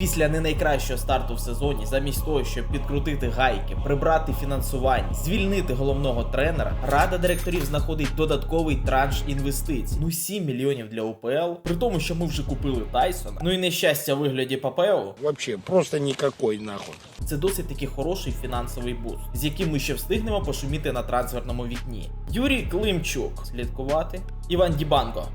Після не найкращого старту в сезоні, замість того, щоб підкрутити гайки, прибрати фінансування, звільнити головного тренера, рада директорів знаходить додатковий транш інвестицій. Ну 7 мільйонів для УПЛ, при тому, що ми вже купили Тайсона. Ну і нещастя в вигляді Папео. Вообще, просто никакой нахуй. Це досить таки хороший фінансовий буст, з яким ми ще встигнемо пошуміти на трансферному вікні. Юрій Климчук слідкувати. Іван Дібанко.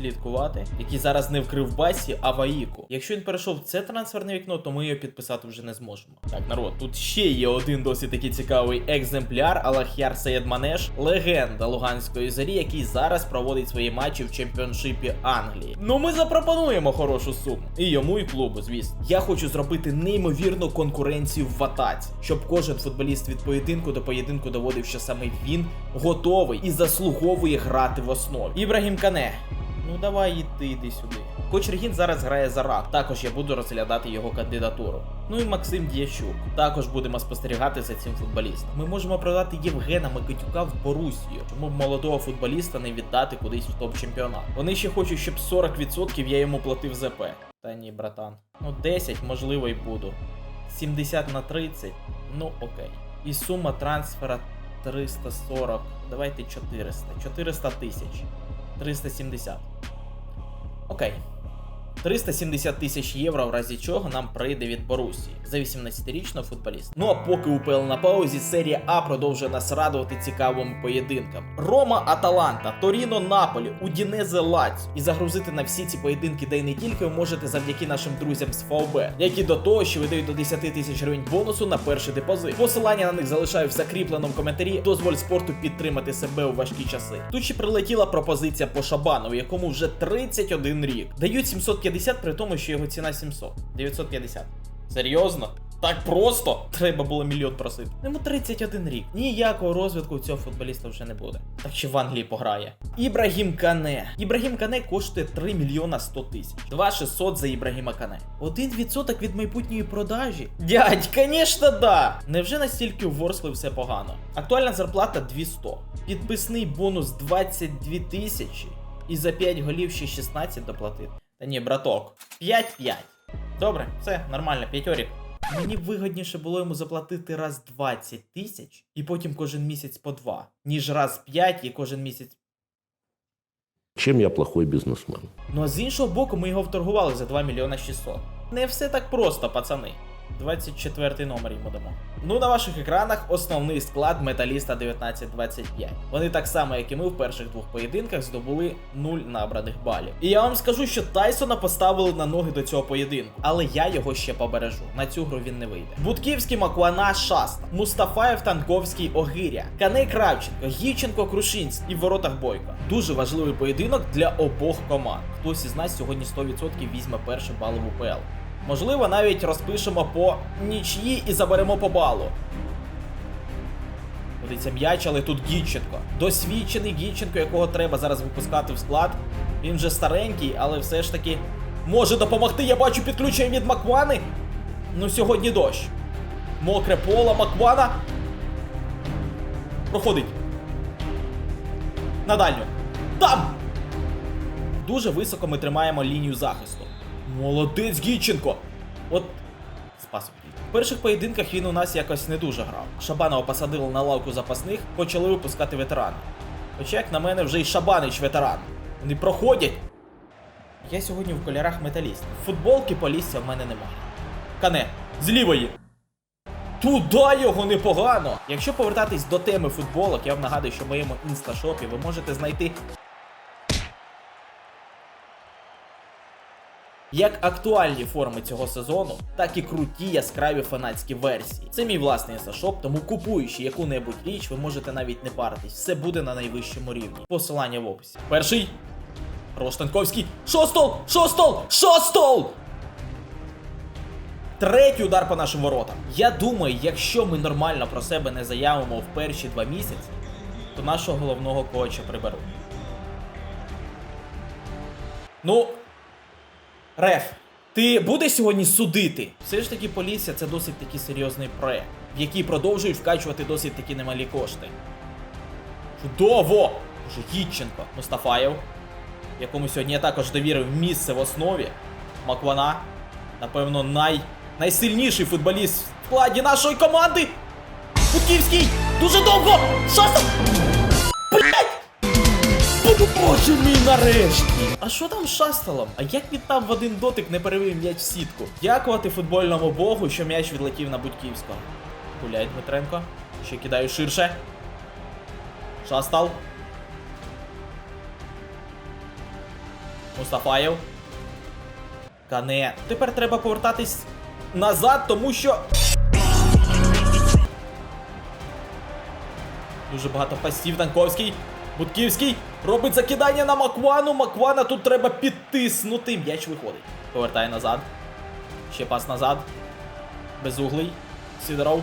Слідкувати, який зараз не вкрив басі, а Ваїку. Якщо він перейшов це трансферне вікно, то ми його підписати вже не зможемо. Так, народ, тут ще є один досить такий цікавий екземпляр Алахяр Саєдманеш, легенда Луганської зорі, який зараз проводить свої матчі в чемпіоншипі Англії. Ну ми запропонуємо хорошу суму. І йому, і клубу, звісно. Я хочу зробити неймовірну конкуренцію в атаці, щоб кожен футболіст від поєдинку до поєдинку доводив, що саме він готовий і заслуговує грати в основі. Ібрагім Кане. Ну давай іди, іди сюди. Коч Регін зараз грає за рак. Також я буду розглядати його кандидатуру. Ну і Максим Діячук. Також будемо спостерігати за цим футболістом. Ми можемо продати Євгена Микитюка в Борусію. Чому б молодого футболіста не віддати кудись в топ-чемпіонат? Вони ще хочуть, щоб 40% я йому платив ЗП. Та ні, братан. Ну 10, можливо, й буду. 70 на 30, ну окей. І сума трансфера 340. Давайте 400. 400 тисяч. 370. Окей. 370 тисяч євро, в разі чого нам прийде від Борусії за 18-річного футболіста. Ну а поки УПЛ на паузі, серія А продовжує нас радувати цікавими поєдинками. Рома Аталанта, Торіно Наполі, Удінезе Лац. І загрузити на всі ці поєдинки, де й не тільки ви можете завдяки нашим друзям з ФОБ, які до того, що видають до 10 тисяч гривень бонусу на перший депозит. Посилання на них залишаю в закріпленому коментарі. Дозволь спорту підтримати себе у важкі часи. Тут ще прилетіла пропозиція по Шабану, якому вже 31 рік. Дають 750, при тому, що його ціна 700. 950. Серйозно? Так просто? Треба було мільйон просити. Йому 31 рік. Ніякого розвитку цього футболіста вже не буде. Так ще в Англії пограє. Ібрагім Кане. Ібрагім Кане коштує 3 мільйона 100 тисяч. 2600 за Ібрагіма Кане. 1% від майбутньої продажі. Дядь, конечно, да. Невже настільки у Ворсли все погано? Актуальна зарплата 200. Підписний бонус 22 тисячі. І за 5 голів ще 16 доплатити. Та ні, браток. 5-5. Добре, все, нормально, п'ятьорік. Мені вигідніше було йому заплатити раз 20 тисяч і потім кожен місяць по 2, ніж раз 5 і кожен місяць. Чим я плохой бізнесмен? Ну а з іншого боку, ми його вторгували за 2 мільйона 600. Не все так просто, пацани. 24 номер йому дамо. Ну, на ваших екранах основний склад металіста 1925. Вони так само, як і ми в перших двох поєдинках, здобули 0 набраних балів. І я вам скажу, що Тайсона поставили на ноги до цього поєдинку, але я його ще побережу. На цю гру він не вийде. Будківський Макуана Шаста, Мустафаєв Танковський Огиря, Каней Кравченко, Гіченко Крушинський і в воротах Бойко. Дуже важливий поєдинок для обох команд. Хтось із нас сьогодні 100% візьме перший бал в УПЛ. Можливо, навіть розпишемо по нічї і заберемо по балу. Подивіться м'яч, але тут Гіченко. Досвідчений Гіченко, якого треба зараз випускати в склад. Він вже старенький, але все ж таки може допомогти. Я бачу підключення від Маквани. Ну, сьогодні дощ. Мокре поле Маквана. Проходить. На дальню. Там! Дуже високо ми тримаємо лінію захисту. Молодець Гіченко! От. Спас. В перших поєдинках він у нас якось не дуже грав. Шабанова посадили на лавку запасних, почали випускати ветерани. Хоча, як на мене, вже й Шабанич ветеран. Вони проходять. Я сьогодні в кольорах металіст. Футболки полісся в мене немає. Кане, з лівої. Туда його непогано! Якщо повертатись до теми футболок, я вам нагадую, що в моєму інсташопі ви можете знайти як актуальні форми цього сезону, так і круті яскраві фанатські версії. Це мій власний інсташоп, тому купуючи яку-небудь річ, ви можете навіть не паритись. Все буде на найвищому рівні. Посилання в описі. Перший. Роштанковський. Шостол! Шостол! Шостол! Третій удар по нашим воротам. Я думаю, якщо ми нормально про себе не заявимо в перші два місяці, то нашого головного коуча приберуть. Ну, Реф, ти будеш сьогодні судити? Все ж таки, поліція це досить таки серйозний проект, в який продовжують вкачувати досить такі немалі кошти. Чудово! Боже, Гідченко, Мустафаєв, якому сьогодні я також довірив місце в основі. Маквана. Напевно, най... найсильніший футболіст в складі нашої команди. Будківський! Дуже довго! Шастов! Блять! Боже мій нарешті! А що там з шастелом? А як він там в один дотик не перевів м'яч в сітку? Дякувати футбольному богу, що м'яч відлетів на Будьківського. Гуляй, Дмитренко. Ще кидаю ширше. Шастал. Мустафаєв. Кане. Тепер треба повертатись назад, тому що. Дуже багато пасів. Танковський. Будківський. Робить закидання на Маквану. Маквана тут треба підтиснути. М'яч виходить. Повертає назад. Ще пас назад. Безуглий. Сидоров.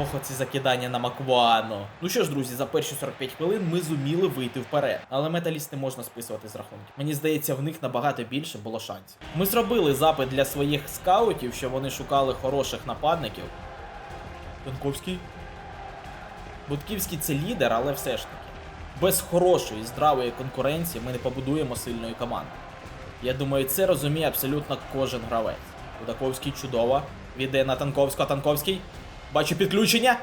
Ох, оці закидання на Маквану. Ну що ж, друзі, за перші 45 хвилин ми зуміли вийти вперед. Але металіст не можна списувати з рахунків. Мені здається, в них набагато більше було шансів. Ми зробили запит для своїх скаутів, що вони шукали хороших нападників. Янковський. Будківський це лідер, але все ж таки. Без хорошої, здравої конкуренції ми не побудуємо сильної команди. Я думаю, це розуміє абсолютно кожен гравець. Будаковський чудово. Віде на Танковського. Танковський. Бачу підключення.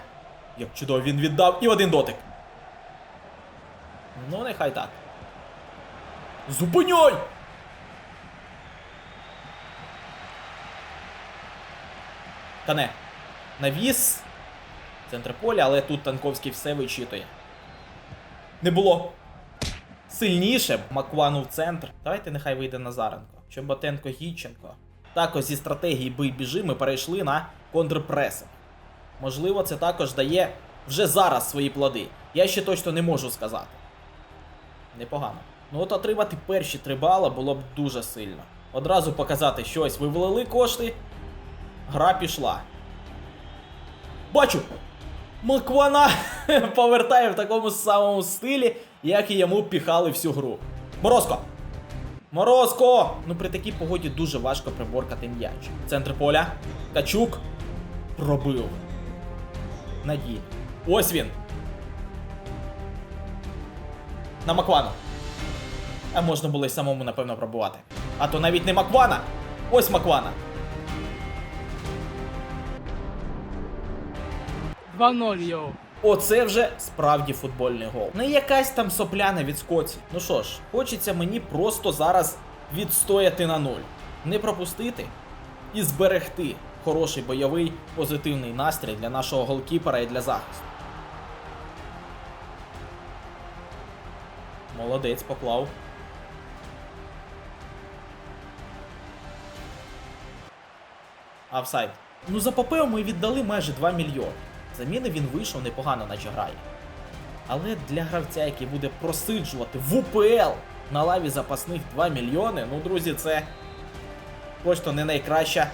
Як чудово він віддав. І один дотик. Ну, нехай так. Зупиняй! Кане. Навіс. Центр поля, але тут Танковський все вичитує. Не було. Сильніше. Маквану в центр. Давайте нехай вийде Назаренко. Чоботенко Гіченко. Також зі стратегії бий біжи ми перейшли на контрпресинг. Можливо, це також дає вже зараз свої плоди. Я ще точно не можу сказати. Непогано. Ну от отримати перші три бала було б дуже сильно. Одразу показати щось. Ви влили кошти. Гра пішла. Бачу! Маквана повертає в такому самому стилі, як і йому піхали всю гру. Морозко! Морозко! Ну при такій погоді дуже важко приборкати м'яч. Центр поля. Качук. Пробив. Надій. Ось він. На Маквану. А можна було й самому, напевно, пробувати. А то навіть не Маквана. Ось Маквана. 2-0, йоу. Оце вже справді футбольний гол. Не якась там сопляна від Скотті. Ну що ж, хочеться мені просто зараз відстояти на нуль. Не пропустити і зберегти хороший бойовий позитивний настрій для нашого голкіпера і для захисту. Молодець поклав. Офсайд. Ну за Попео ми віддали майже 2 мільйони. Заміни він вийшов непогано, наче грає. Але для гравця, який буде просиджувати в УПЛ на лаві запасних 2 мільйони, ну, друзі, це точно не найкраща.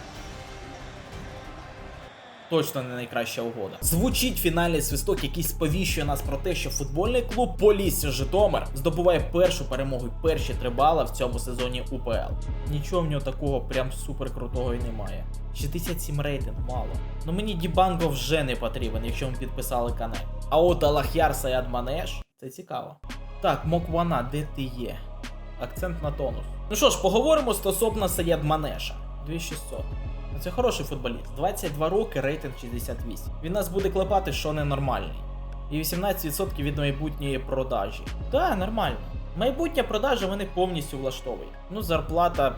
Точно не найкраща угода. Звучить фінальний свисток, який сповіщує нас про те, що футбольний клуб Полісся Житомир здобуває першу перемогу і перші три бала в цьому сезоні УПЛ. Нічого в нього такого прям супер крутого і немає. 67 рейтинг мало. Ну мені Дібанго вже не потрібен, якщо ми підписали кане. А от Алахяр Саяд Манеш це цікаво. Так, Моквана, де ти є? Акцент на тонус. Ну що ж, поговоримо стосовно Саяд Манеша. 2600. Це хороший футболіст. 22 роки, рейтинг 68. Він нас буде клепати, що ненормальний. І 18% від майбутньої продажі. Так, нормально. Майбутня продажа мене повністю влаштовує. Ну, зарплата.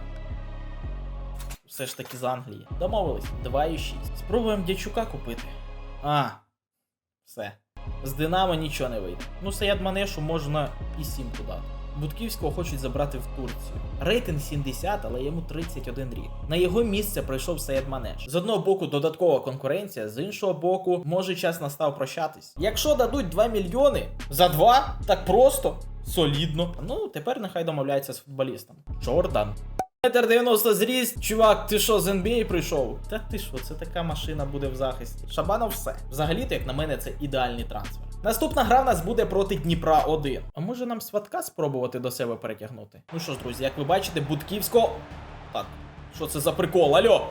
Все ж таки з Англії. Домовились. 2,6. Спробуємо дячука купити. А. Все. З Динамо нічого не вийде. Ну, Саяд Манешу можна і 7 дати. Будківського хочуть забрати в Турцію. Рейтинг 70, але йому 31 рік. На його місце прийшов Саєд Манеш. З одного боку додаткова конкуренція, з іншого боку, може час настав прощатись. Якщо дадуть 2 мільйони за 2, так просто, солідно. Ну, тепер нехай домовляється з футболістом. Джордан. Метр 90 зріст, чувак, ти що з NBA прийшов? Та ти що, це така машина буде в захисті. Шабанов все. Взагалі-то, як на мене, це ідеальний трансфер. Наступна гра в нас буде проти Дніпра 1. А може нам сватка спробувати до себе перетягнути? Ну що ж, друзі, як ви бачите, Будківського. Так, що це за прикол? Альо?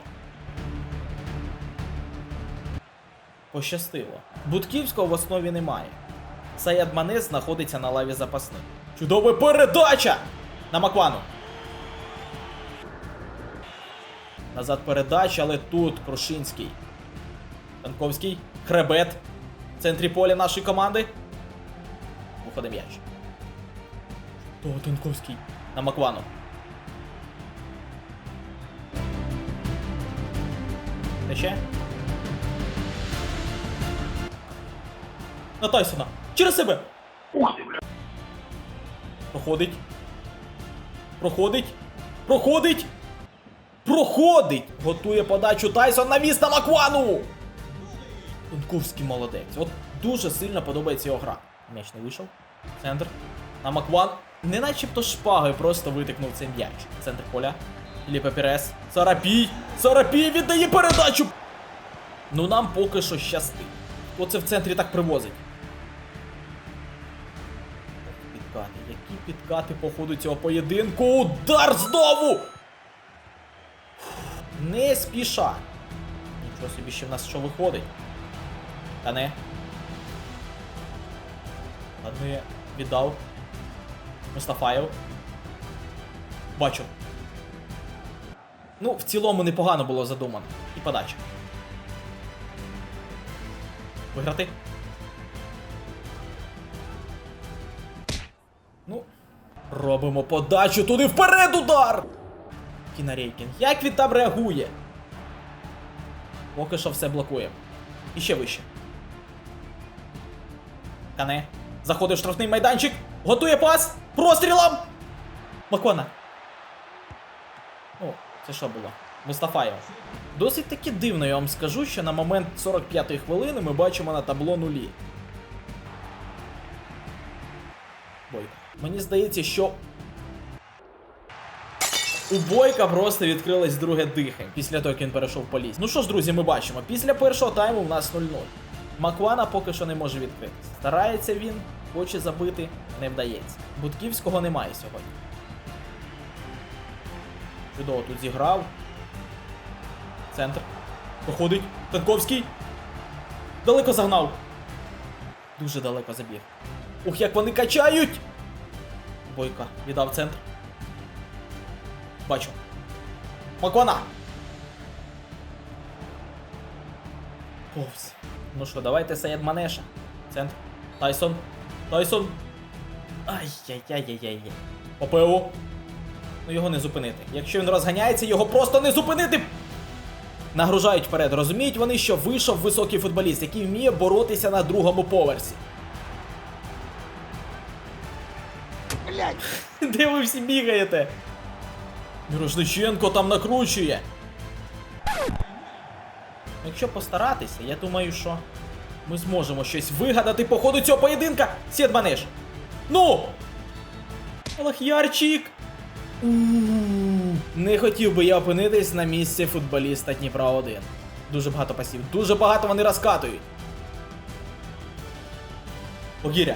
Пощастило. Будківського в основі немає. Саяд Манес знаходиться на лаві запасних. Чудова передача! На Маквану. Назад передача, але тут Крушинський. Танковський. Хребет. В центрі поля нашої команди. Виходить м'яч. То Танковський. На Маквану. Тече. На Тайсона. Через себе. Проходить. Проходить. Проходить. Проходить! Готує подачу Тайсон на Маквану! Тонковський молодець. От дуже сильно подобається його гра. М'яч не вийшов. Центр. На Макван. Не начебто шпагою просто витикнув цей м'яч. Центр поля. Філіпе Пірес. Сарапій! Сарапій віддає передачу! Ну нам поки що щастить. Оце в центрі так привозить. Підкати. Які підкати по ходу цього поєдинку? Удар знову! Не спіша. Нічого собі ще в нас що виходить. Та не. Та не віддав. Мустафаєв. Бачу. Ну, в цілому непогано було задумано. І подача. Виграти. Ну. Робимо подачу туди вперед удар! Кінарейкін. Як він там реагує? Поки що все блокує. І ще вище. Кане. Заходить в штрафний майданчик. Готує пас. Прострілом. Макона. О, це що було? Мустафаєв. Досить таки дивно, я вам скажу, що на момент 45-ї хвилини ми бачимо на табло нулі. Бойко. Мені здається, що у Бойка просто відкрилось друге дихання після того, як він перейшов по лісі. Ну що ж, друзі, ми бачимо. Після першого тайму в нас 0-0. Маквана поки що не може відкрити. Старається він, хоче забити, не вдається. Будківського немає сьогодні. Чудово тут зіграв. Центр. Проходить. Танковський. Далеко загнав. Дуже далеко забіг. Ух, як вони качають! Бойка віддав центр. Бачу. Маквана! Повз. Ну що, давайте Саєд Манеша. Центр. Тайсон. Тайсон. Ай-яй-яй-яй-яй. ОПО. Ну його не зупинити. Якщо він розганяється, його просто не зупинити. Нагружають вперед. Розуміють вони, що вийшов високий футболіст, який вміє боротися на другому поверсі. Блять. Де ви всі бігаєте? Мірошниченко там накручує. Якщо постаратися, я думаю, що ми зможемо щось вигадати по ходу цього поєдинка. Сєдманеш. Ну! Лах'ярчик! Не хотів би я опинитись на місці футболіста Дніпра 1. Дуже багато пасів. Дуже багато вони розкатують. Огіря.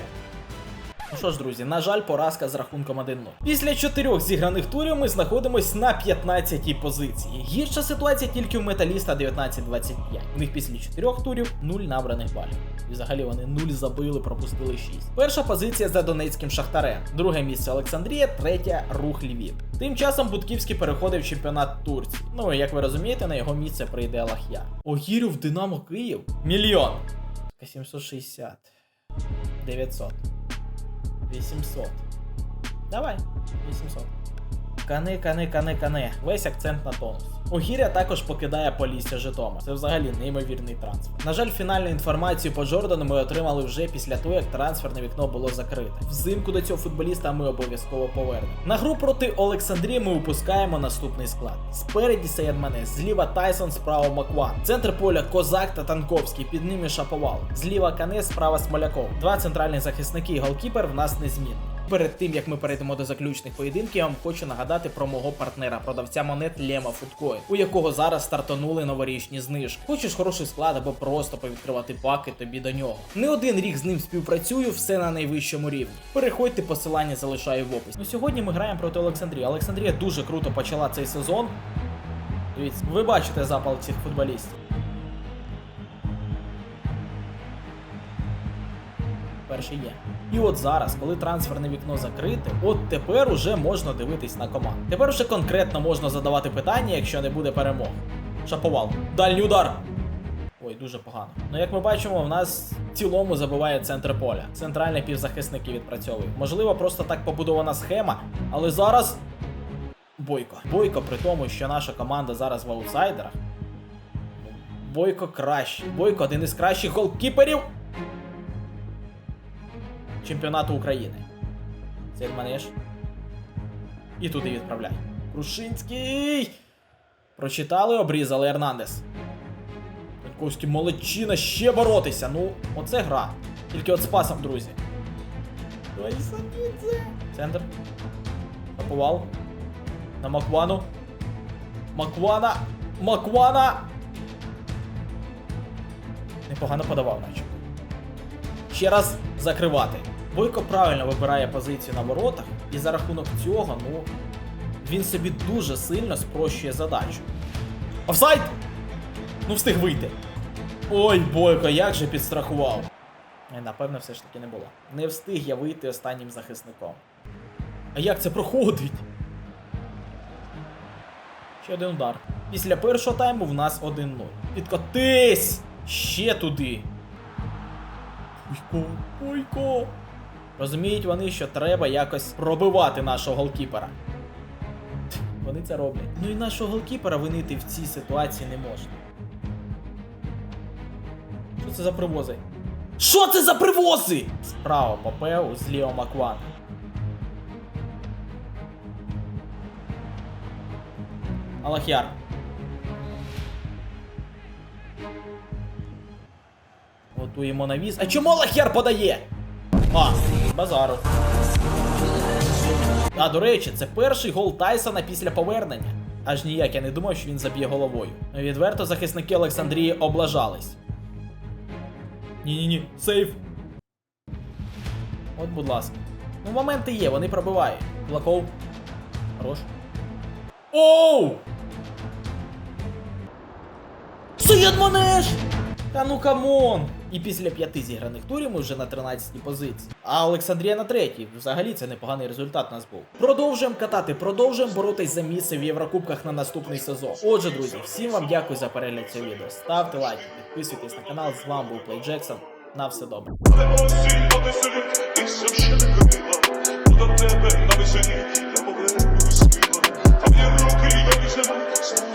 Ну що ж, друзі, на жаль, поразка з рахунком 1-0. Після чотирьох зіграних турів ми знаходимось на 15-й позиції. Гірша ситуація тільки у металіста 19-25. У них після чотирьох турів 0 набраних балів. І взагалі вони 0 забили, пропустили 6. Перша позиція за Донецьким Шахтарем, друге місце Олександрія, третє рух Львів. Тим часом Будківський переходив в чемпіонат Турції. Ну і як ви розумієте, на його місце прийде Алах'я. Огірю в Динамо Київ. Мільйон. 760. 900. 800. Давай, 800. Кани, кани, кани, кани. Весь акцент на тонус. Огіря також покидає Полісся Житомир. Це взагалі неймовірний трансфер. На жаль, фінальну інформацію по Джордану ми отримали вже після того, як трансферне вікно було закрите. Взимку до цього футболіста ми обов'язково повернемо. На гру проти Олександрії ми випускаємо наступний склад. Спереді Саєд Мане, зліва Тайсон, справа Макван. Центр поля Козак та Танковський, під ними Шаповал. Зліва Кане, справа Смоляков. Два центральні захисники і голкіпер в нас незмінні. Перед тим як ми перейдемо до заключних поєдинків, я вам хочу нагадати про мого партнера, продавця монет Лема Фудкоін, у якого зараз стартанули новорічні знижки. Хочеш хороший склад або просто повідкривати паки тобі до нього. Не один рік з ним співпрацюю, все на найвищому рівні. Переходьте, посилання залишаю в описі. Ну сьогодні ми граємо проти Олександрії. Олександрія дуже круто почала цей сезон. Дивіться, ви бачите запал цих футболістів. Перший є. І от зараз, коли трансферне вікно закрите, от тепер уже можна дивитись на команду. Тепер вже конкретно можна задавати питання, якщо не буде перемог. Шаповал. Дальній удар. Ой, дуже погано. Ну, як ми бачимо, в нас в цілому забиває центр поля. Центральні півзахисники відпрацьовують. Можливо, просто так побудована схема, але зараз. Бойко. Бойко, при тому, що наша команда зараз в аутсайдерах. Бойко краще. Бойко один із кращих голкіперів чемпіонату України. Це манеж. І туди відправляй. Крушинський! Прочитали, обрізали Ернандес. Янковський молодчина, ще боротися. Ну, оце гра. Тільки от з пасом, друзі. Центр. Капувал. На Маквану. Маквана. Маквана. Непогано подавав, наче. Ще раз закривати. Бойко правильно вибирає позицію на воротах, і за рахунок цього, ну, він собі дуже сильно спрощує задачу. Офсайд! Ну, встиг вийти. Ой, Бойко, як же підстрахував. Е, Напевно, все ж таки не було. Не встиг я вийти останнім захисником. А як це проходить? Ще один удар. Після першого тайму в нас 1-0. Підкотись! Ще туди. Ойко, ойко. Розуміють вони, що треба якось пробивати нашого голкіпера. Вони це роблять. Ну і нашого голкіпера винити в цій ситуації не можна. Що це за привози? Що це за привози? Справа Попеу, зліва Макван. Алахяр. Готуємо навіс. А чому Алахяр подає? А, базару. А, до речі, це перший гол Тайсона після повернення. Аж ніяк я не думав, що він заб'є головою. Відверто захисники Олександрії облажались. Ні-ні-ні, сейф. От, будь ласка. Ну, моменти є, вони пробивають. Кулаков. Хорош. Оу! Манеш! Та ну камон! І після п'яти зіграних турів ми вже на 13-й позиції. А Олександрія на третій. Взагалі це непоганий результат нас був. Продовжуємо катати, продовжуємо боротись за місце в Єврокубках на наступний сезон. Отже, друзі, всім вам дякую за перегляд цього відео. Ставте лайки, підписуйтесь на канал. З вами був Плей Джексон. На все добре. Тебе на веселі,